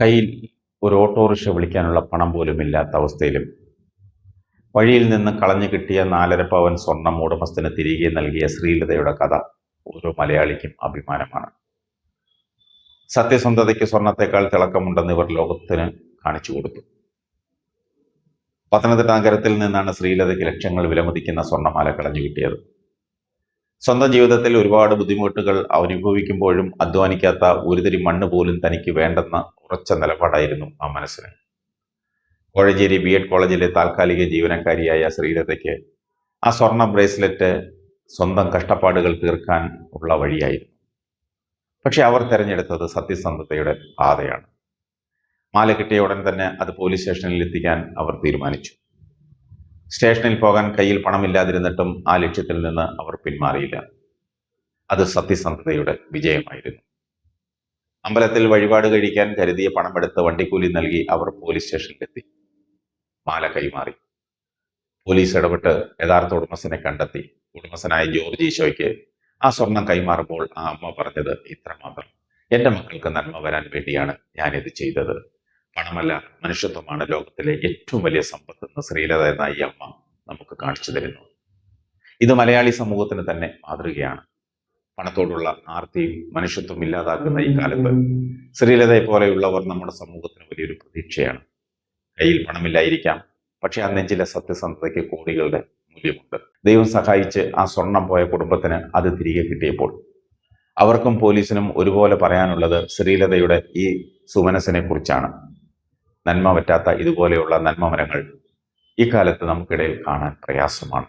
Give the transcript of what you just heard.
കയ്യിൽ ഒരു ഓട്ടോറിക്ഷ വിളിക്കാനുള്ള പണം പോലും ഇല്ലാത്ത അവസ്ഥയിലും വഴിയിൽ നിന്ന് കളഞ്ഞു കിട്ടിയ നാലര പവൻ സ്വർണം ഉടമസ്ഥന് തിരികെ നൽകിയ ശ്രീലതയുടെ കഥ ഓരോ മലയാളിക്കും അഭിമാനമാണ്. സത്യസന്ധതയ്ക്ക് സ്വർണത്തെക്കാൾ തിളക്കമുണ്ടെന്ന് ഇവർ ലോകത്തിന് കാണിച്ചു കൊടുത്തു. പത്തനംതിട്ട നഗരത്തിൽ നിന്നാണ് ശ്രീലതയ്ക്ക് ലക്ഷങ്ങൾ വിലമതിക്കുന്ന സ്വർണമാല കളഞ്ഞു കിട്ടിയത്. സ്വന്തം ജീവിതത്തിൽ ഒരുപാട് ബുദ്ധിമുട്ടുകൾ അനുഭവിക്കുമ്പോഴും അധ്വാനിക്കാത്ത ഒരുതരി മണ്ണ് പോലും തനിക്ക് വേണ്ടെന്ന ഉറച്ച നിലപാടായിരുന്നു ആ മനസ്സിന്. കോഴഞ്ചേരി ബി എഡ് കോളേജിലെ താൽക്കാലിക ജീവനക്കാരിയായ ശ്രീലതയ്ക്ക് ആ സ്വർണ ബ്രേസ്ലെറ്റ് സ്വന്തം കഷ്ടപ്പാടുകൾ തീർക്കാൻ ഉള്ള വഴിയായിരുന്നു. പക്ഷെ അവർ തിരഞ്ഞെടുത്തത് സത്യസന്ധതയുടെ പാതയാണ്. മാല കിട്ടിയ ഉടൻ തന്നെ അത് പോലീസ് സ്റ്റേഷനിൽ എത്തിക്കാൻ അവർ തീരുമാനിച്ചു. സ്റ്റേഷനിൽ പോകാൻ കയ്യിൽ പണമില്ലാതിരുന്നിട്ടും ആ ലക്ഷ്യത്തിൽ നിന്ന് അവർ പിന്മാറിയില്ല. അത് സത്യസന്ധതയുടെ വിജയമായിരുന്നു. അമ്പലത്തിൽ വഴിപാട് കഴിക്കാൻ കരുതിയ പണമെടുത്ത് വണ്ടിക്കൂലി നൽകി അവർ പോലീസ് സ്റ്റേഷനിലെത്തി. മാല കൈമാറി. പോലീസ് ഇടപെട്ട് യഥാർത്ഥ ഉടമസ്ഥനെ കണ്ടെത്തി. ഉടമസ്ഥനായ ജോർജ് ഈശോയ്ക്ക് ആ സ്വർണം കൈമാറുമ്പോൾ ആ അമ്മ പറഞ്ഞത് ഇത്രമാത്രം. എന്റെ മക്കൾക്ക് നന്മ വരാൻ വേണ്ടിയാണ് ഞാനിത് ചെയ്തത്. പണമല്ല മനുഷ്യത്വമാണ് ലോകത്തിലെ ഏറ്റവും വലിയ സമ്പത്ത് എന്ന് ശ്രീലത എന്ന ഈ അമ്മ നമുക്ക് കാണിച്ചു തരുന്നു. ഇത് മലയാളി സമൂഹത്തിന് തന്നെ മാതൃകയാണ്. പണത്തോടുള്ള ആർത്തിയും മനുഷ്യത്വം ഇല്ലാതാക്കുന്ന ഈ കാലത്ത് ശ്രീലതയെ പോലെയുള്ളവർ നമ്മുടെ സമൂഹത്തിന് വലിയൊരു പ്രതീക്ഷയാണ്. കയ്യിൽ പണമില്ലായിരിക്കാം പക്ഷെ ആ നെഞ്ചിലെ സത്യസന്ധതയ്ക്ക് കോടികളുടെ മൂല്യമുണ്ട്. ദൈവം സഹായിച്ച് ആ സ്വർണം പോയ കുടുംബത്തിന് അത് തിരികെ കിട്ടിയപ്പോൾ അവർക്കും പോലീസിനും ഒരുപോലെ പറയാനുള്ളത് ശ്രീലതയുടെ ഈ സുമനസിനെ കുറിച്ചാണ്. നന്മ പറ്റാത്ത ഇതുപോലെയുള്ള നന്മ മരങ്ങൾ ഇക്കാലത്ത് കാലത്ത് നമുക്കിടയിൽ കാണാൻ പ്രയാസമാണ്.